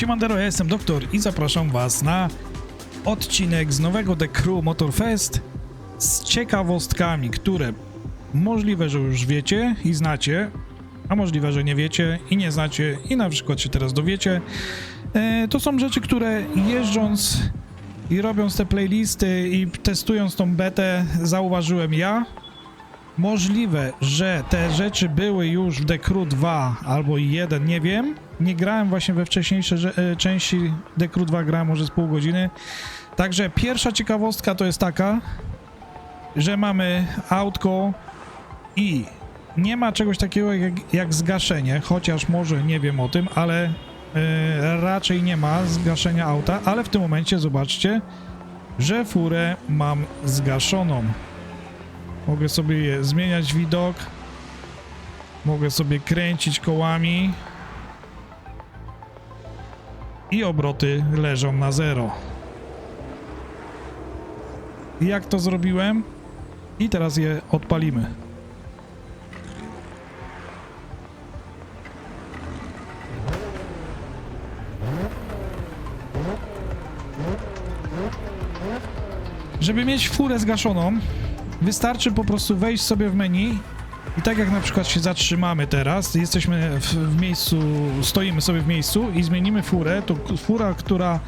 Siemandero, ja jestem doktor i zapraszam was na odcinek z nowego The Crew Motorfest z ciekawostkami, które możliwe, że już wiecie i znacie, a możliwe, że nie wiecie i nie znacie i na przykład się teraz dowiecie. E, to są rzeczy, które jeżdżąc i robiąc te playlisty i testując tą betę zauważyłem ja. Możliwe, że te rzeczy były już w The Crew 2 albo 1, nie wiem. Nie grałem właśnie we wcześniejsze e, części The Crew 2, grałem może z pół godziny. Także pierwsza ciekawostka to jest taka, że mamy autko i nie ma czegoś takiego jak, jak zgaszenie, chociaż może nie wiem o tym, ale e, raczej nie ma zgaszenia auta, ale w tym momencie zobaczcie, że furę mam zgaszoną. Mogę sobie zmieniać widok. Mogę sobie kręcić kołami. I obroty leżą na zero. Jak to zrobiłem? I teraz je odpalimy. Żeby mieć furę zgaszoną, wystarczy po prostu wejść sobie w menu i tak jak na przykład się zatrzymamy teraz, jesteśmy w, w miejscu, stoimy sobie w miejscu i zmienimy furę, to fura, która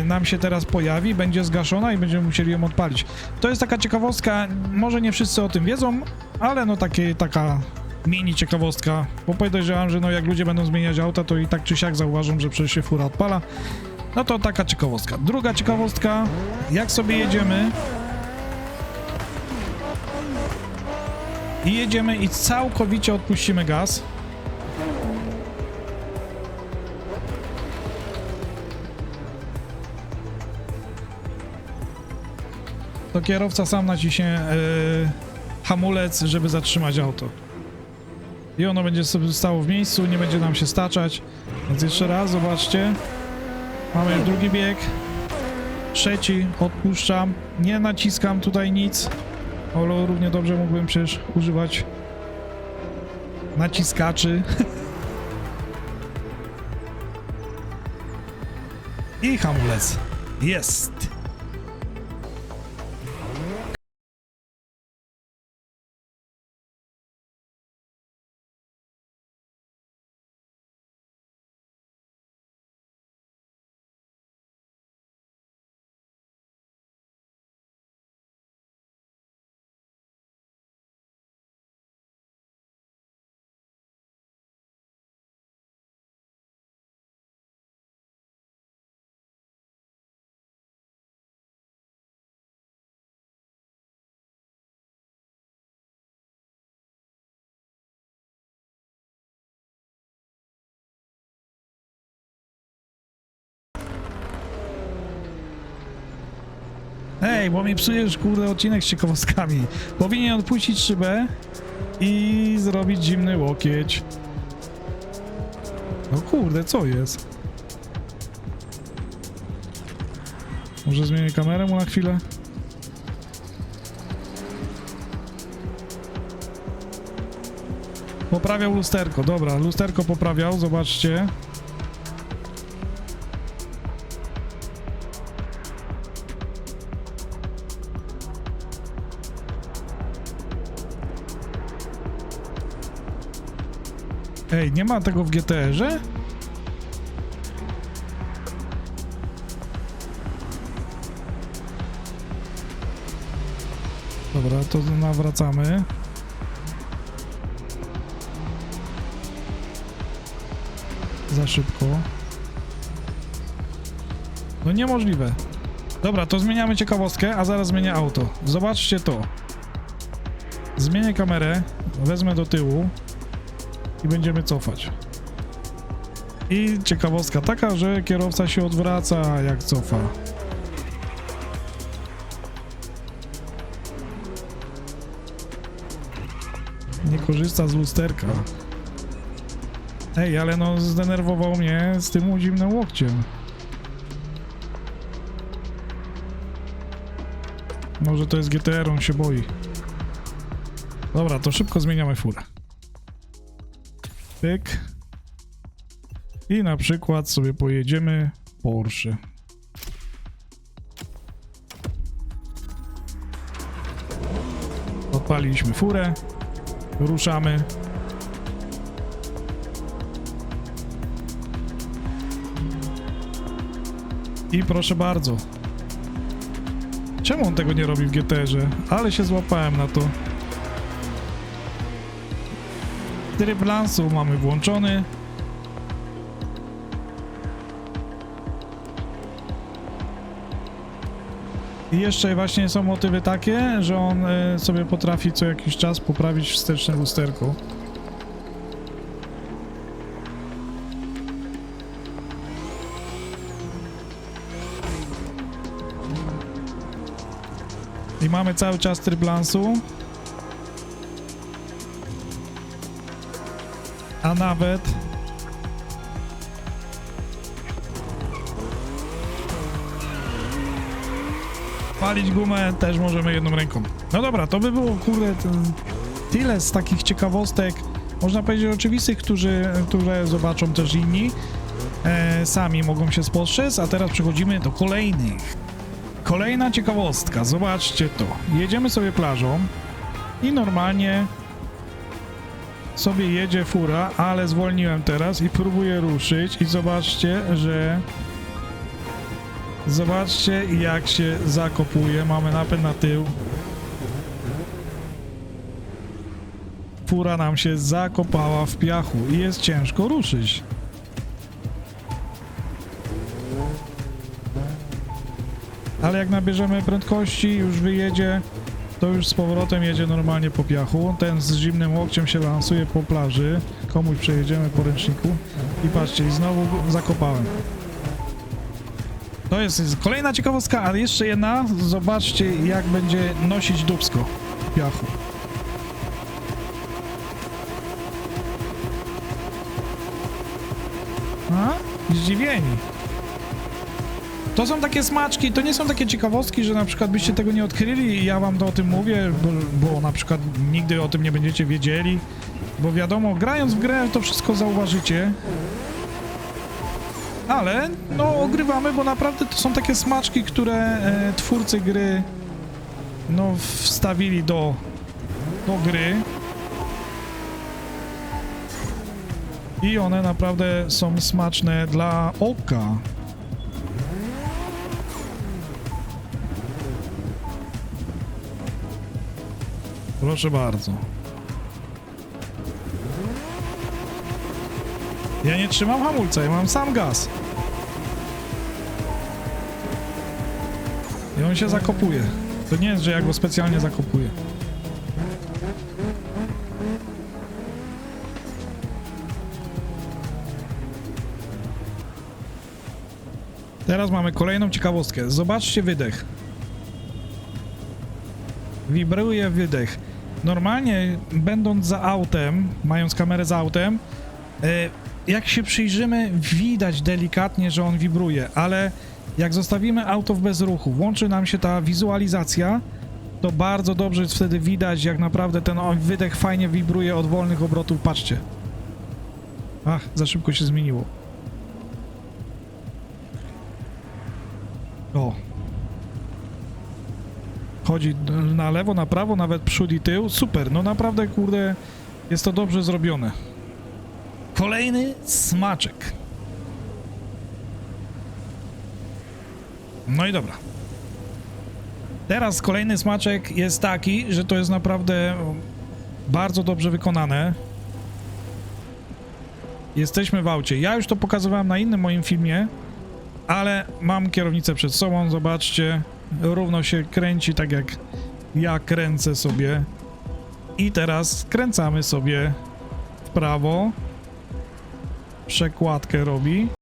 e, nam się teraz pojawi, będzie zgaszona i będziemy musieli ją odpalić. To jest taka ciekawostka, może nie wszyscy o tym wiedzą, ale no takie, taka mini ciekawostka, bo podejrzewam, że no jak ludzie będą zmieniać auta, to i tak czy siak zauważą, że przecież się fura odpala. No to taka ciekawostka. Druga ciekawostka, jak sobie jedziemy, I jedziemy i całkowicie odpuścimy gaz. To kierowca sam naciśnie yy, hamulec, żeby zatrzymać auto. I ono będzie sobie stało w miejscu, nie będzie nam się staczać. Więc jeszcze raz, zobaczcie. Mamy drugi bieg. Trzeci, odpuszczam. Nie naciskam tutaj nic. Ale równie dobrze mógłbym przecież używać naciskaczy. I hamulec. Jest. Ej, bo mi psujesz kurde odcinek z ciekawostkami. Powinien odpuścić szybę i zrobić zimny łokieć. No kurde, co jest? Może zmienię kamerę mu na chwilę? Poprawiał lusterko, dobra, lusterko poprawiał, zobaczcie. Ej, nie ma tego w GTR-ze? Dobra, to nawracamy. Za szybko. No niemożliwe. Dobra, to zmieniamy ciekawostkę, a zaraz zmienię auto. Zobaczcie to. Zmienię kamerę, wezmę do tyłu i będziemy cofać. I ciekawostka taka, że kierowca się odwraca jak cofa. Nie korzysta z lusterka. Ej, ale no zdenerwował mnie z tym zimnym łokciem. Może to jest GTR, on się boi. Dobra, to szybko zmieniamy furę. I na przykład sobie pojedziemy Porsche. Odpaliliśmy furę. Ruszamy. I proszę bardzo. Czemu on tego nie robi w GTR-ze? Ale się złapałem na to. Tryb lansu mamy włączony. I jeszcze właśnie są motywy takie, że on e, sobie potrafi co jakiś czas poprawić wsteczne lusterko. I mamy cały czas tryb lansu. A nawet palić gumę też możemy jedną ręką. No dobra, to by było kurde tyle z takich ciekawostek, można powiedzieć oczywistych, którzy, które zobaczą też inni. E, sami mogą się spostrzec, a teraz przechodzimy do kolejnych. Kolejna ciekawostka, zobaczcie to. Jedziemy sobie plażą i normalnie sobie jedzie fura, ale zwolniłem teraz i próbuję ruszyć i zobaczcie, że zobaczcie jak się zakopuje. Mamy napęd na tył. Fura nam się zakopała w piachu i jest ciężko ruszyć. Ale jak nabierzemy prędkości, już wyjedzie, to już z powrotem jedzie normalnie po piachu. Ten z zimnym łokciem się lansuje po plaży. Komuś przejedziemy po ręczniku. I patrzcie, i znowu zakopałem. To jest, jest kolejna ciekawostka, ale jeszcze jedna. Zobaczcie, jak będzie nosić dubsko w piachu. A? Zdziwieni. To są takie smaczki, to nie są takie ciekawostki, że na przykład byście tego nie odkryli i ja wam to o tym mówię, bo, bo na przykład nigdy o tym nie będziecie wiedzieli, bo wiadomo, grając w grę to wszystko zauważycie. Ale, no, ogrywamy, bo naprawdę to są takie smaczki, które e, twórcy gry, no, wstawili do, do gry. I one naprawdę są smaczne dla oka. Proszę bardzo. Ja nie trzymam hamulca, ja mam sam gaz. I on się zakopuje. To nie jest, że ja go specjalnie zakopuję. Teraz mamy kolejną ciekawostkę. Zobaczcie wydech. Wibruje wydech. Normalnie, będąc za autem, mając kamerę za autem, e, jak się przyjrzymy, widać delikatnie, że on wibruje, ale jak zostawimy auto w bezruchu, włączy nam się ta wizualizacja, to bardzo dobrze jest wtedy widać, jak naprawdę ten wydech fajnie wibruje od wolnych obrotów. Patrzcie. Ach, za szybko się zmieniło. O, chodzi na lewo, na prawo, nawet przód i tył. Super, no naprawdę, kurde, jest to dobrze zrobione. Kolejny smaczek. No i dobra. Teraz kolejny smaczek jest taki, że to jest naprawdę bardzo dobrze wykonane. Jesteśmy w aucie. Ja już to pokazywałem na innym moim filmie, ale mam kierownicę przed sobą, zobaczcie równo się kręci tak jak ja kręcę sobie. I teraz skręcamy sobie w prawo. Przekładkę robi.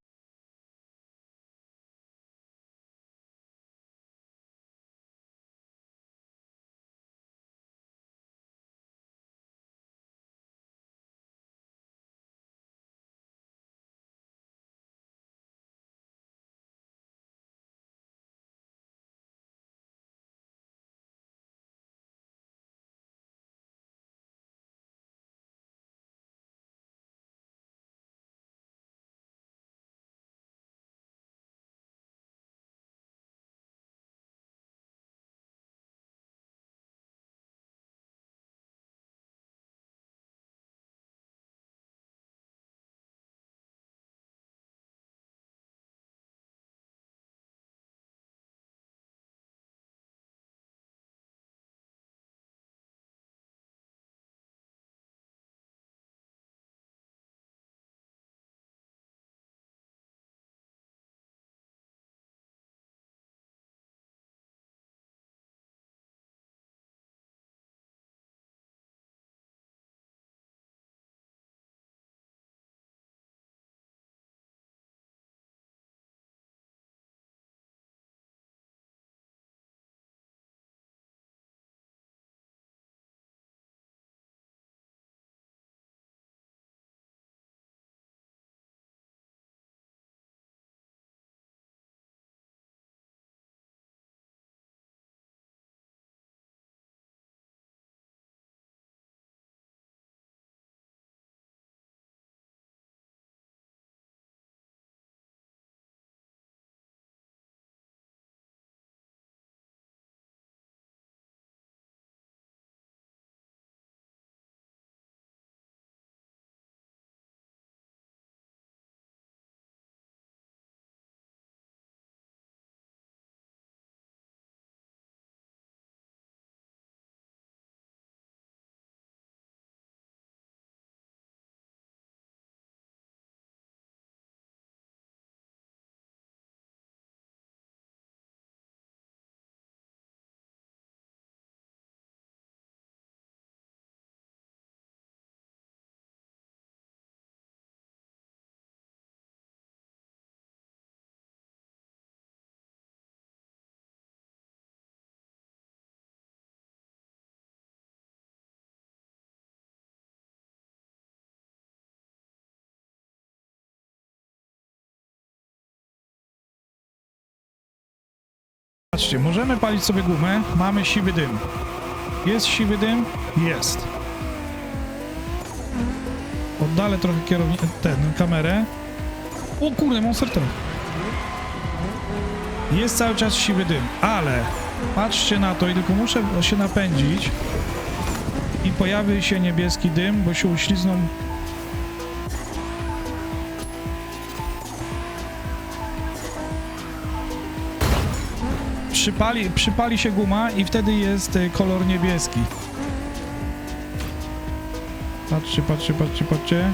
Patrzcie, możemy palić sobie gumę, mamy siwy dym. Jest siwy dym? Jest. Oddalę trochę kierownicę, ten, kamerę. O kurde, Monster Truck. Jest cały czas siwy dym, ale patrzcie na to i tylko muszę się napędzić i pojawi się niebieski dym, bo się uślizną przypali, przypali się guma i wtedy jest y, kolor niebieski. Patrzcie, patrzcie, patrzcie, patrzcie.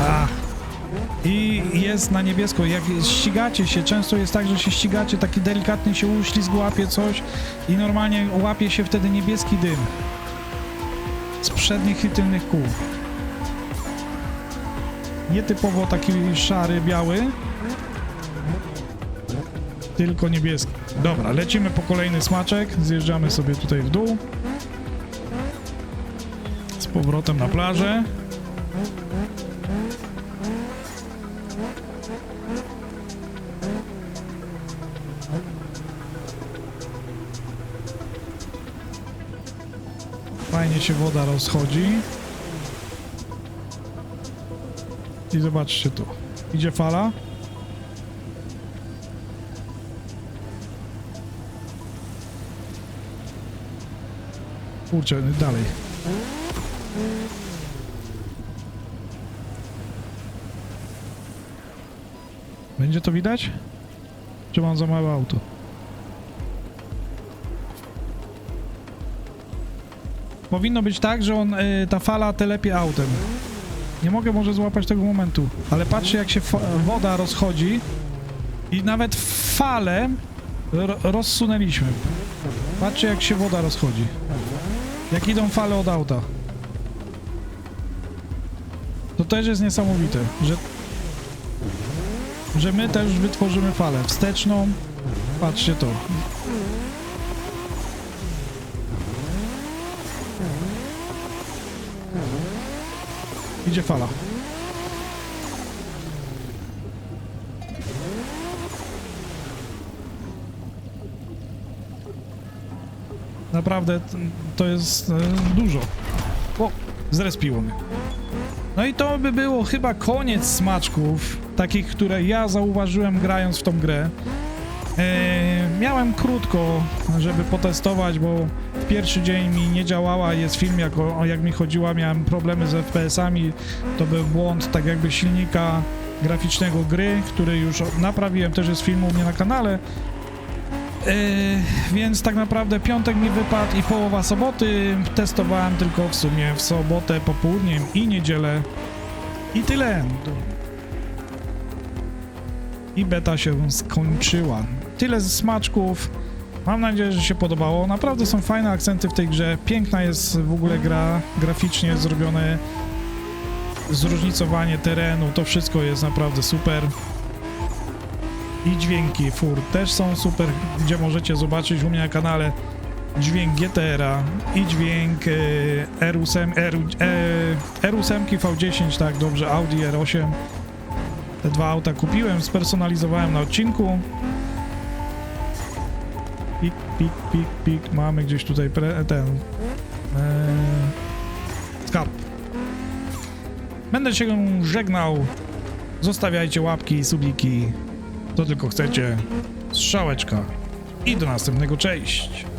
A. I jest na niebiesko. Jak ścigacie się, często jest tak, że się ścigacie, taki delikatny się uślizg łapie coś i normalnie łapie się wtedy niebieski dym. Z przednich i tylnych kół. Nietypowo taki szary, biały. Tylko niebieski. Dobra, lecimy po kolejny smaczek. Zjeżdżamy sobie tutaj w dół. Z powrotem na plażę. Fajnie się woda rozchodzi. I zobaczcie tu. Idzie fala. Kurczę, dalej. Będzie to widać? Czy mam za małe auto? Powinno być tak, że on, y, ta fala telepie autem. Nie mogę może złapać tego momentu, ale patrzę jak się woda rozchodzi i nawet falę ro- rozsunęliśmy. Patrzcie jak się woda rozchodzi. Jak idą fale od auta. To też jest niesamowite, że że my też wytworzymy falę wsteczną. Patrzcie to. Idzie fala. Naprawdę to jest e, dużo. O, zrespiło mnie. No i to by było chyba koniec smaczków, takich, które ja zauważyłem grając w tą grę. E, miałem krótko, żeby potestować, bo pierwszy dzień mi nie działała, jest film jak, jak mi chodziła, miałem problemy z FPS-ami, to był błąd tak jakby silnika graficznego gry, który już naprawiłem, też jest film u mnie na kanale. E, więc tak naprawdę piątek mi wypadł i połowa soboty. Testowałem tylko w sumie w sobotę popołudniem i niedzielę. I tyle. I beta się skończyła. Tyle z smaczków. Mam nadzieję, że się podobało. Naprawdę są fajne akcenty w tej grze. Piękna jest w ogóle gra, graficznie zrobione zróżnicowanie terenu. To wszystko jest naprawdę super. I dźwięki fur też są super, gdzie możecie zobaczyć u mnie na kanale dźwięk GTR-a i dźwięk e, R8, R, e, R8 V10, tak dobrze, Audi R8. Te dwa auta kupiłem, spersonalizowałem na odcinku. Pik, pik, pik, pik, mamy gdzieś tutaj pre, ten e, skarb. Będę się żegnał. Zostawiajcie łapki, subiki, to tylko chcecie. Strzałeczka. I do następnego, cześć!